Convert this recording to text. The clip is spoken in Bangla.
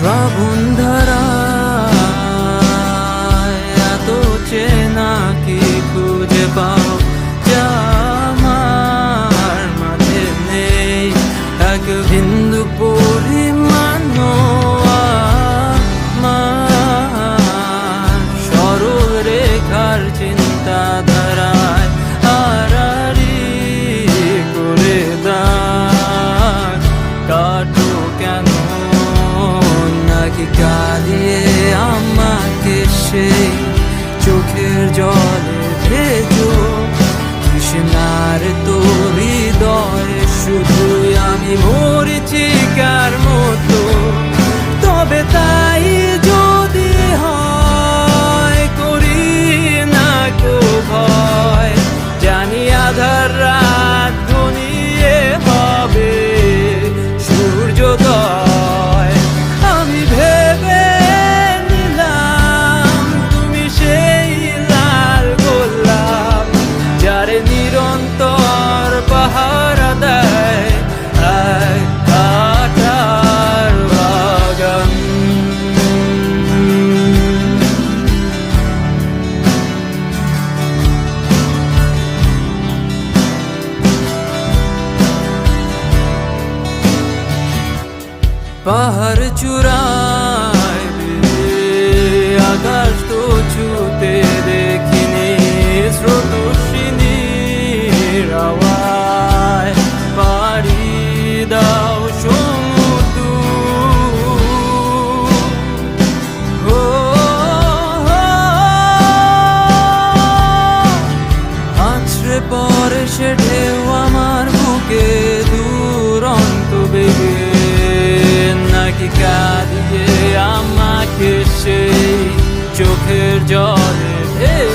শ্রাবণ ধারা এত চেনা কি খুঁজে পাও? যা আমার মাঝে নেই। একদিন কি গালিয়ে আমাকে সেই बाहर चुरा şehir cani Ey